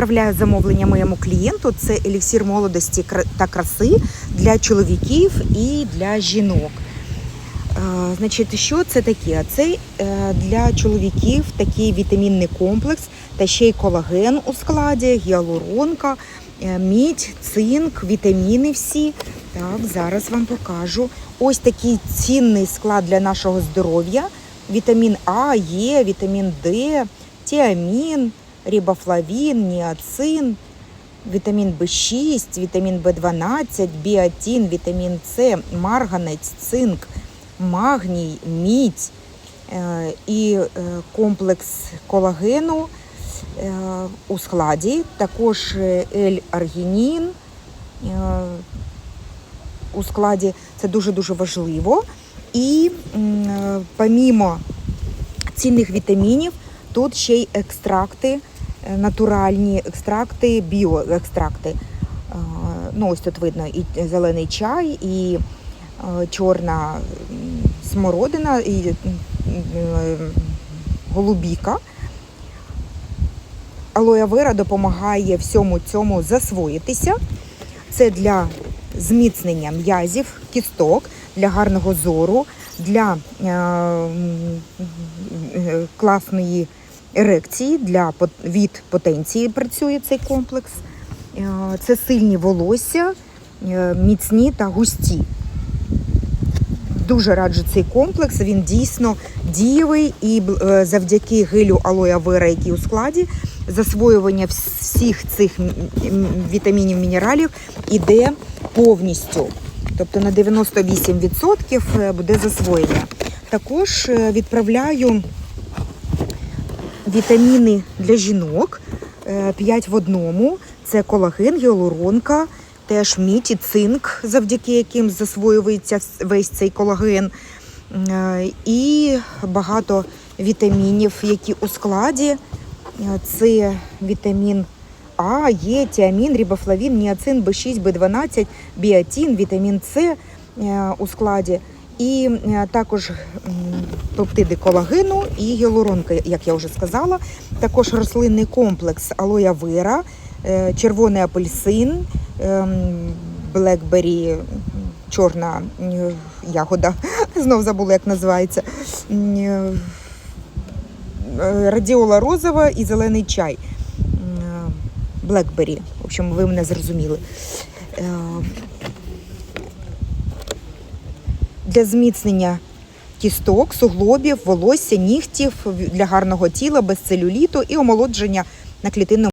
відправляю замовлення моєму клієнту. Це еліксір молодості та краси для чоловіків і для жінок. Е, Значить, що це таке? Це е, для чоловіків такий вітамінний комплекс та ще й колаген у складі, гіалуронка, е, мідь, цинк, вітаміни всі. Так, зараз вам покажу. Ось такий цінний склад для нашого здоров'я. Вітамін А, Е, вітамін Д, тіамін, рибофлавін, ніацин, вітамін В6, вітамін В12, біотин, вітамін С, марганець, цинк, магній, мідь е, і е, комплекс колагену е, у складі, також L-аргінін у складі. Це дуже-дуже важливо. І помімо цінних вітамінів, тут ще й екстракти, натуральні екстракти, біоекстракти. Е, Ну, ось тут видно і зелений чай, і е, чорна смородина, і е, голубіка. Алоє вера допомагає всьому цьому засвоїтися. Це для зміцнення м'язів, кісток, для гарного зору, для е, е, класної ерекції, для від потенції працює цей комплекс. Е, Це сильні волосся, е, міцні та густі. Дуже раджу цей комплекс. Він дійсно дієвий і е, завдяки гелю алоя вера, який у складі, засвоювання всіх цих вітамінів, мінералів іде повністю. Тобто на 98% е, буде засвоєння. Також відправляю вітаміни для жінок 5 в одному. Це колаген, гіалуронка, теж мідь і цинк, завдяки яким засвоюється весь цей колаген. Е, І багато вітамінів, які у складі. Е, Це вітамін А, Є, тіамін, рибофлавін, ніацин, Б6, Б12, біотин, вітамін С е, у складі. І е, також пептиди колагену і гіалуронка, як я вже сказала. Також рослинний комплекс алоя вера, е, червоний апельсин, ем, блекбері, чорна ягода, знов забула, як називається. е, Радіола розова і зелений чай. Блекбері. В общем, ви мене зрозуміли. Е, Для зміцнення кісток, суглобів, волосся, нігтів для гарного тіла, без целюліту і омолодження на клітинному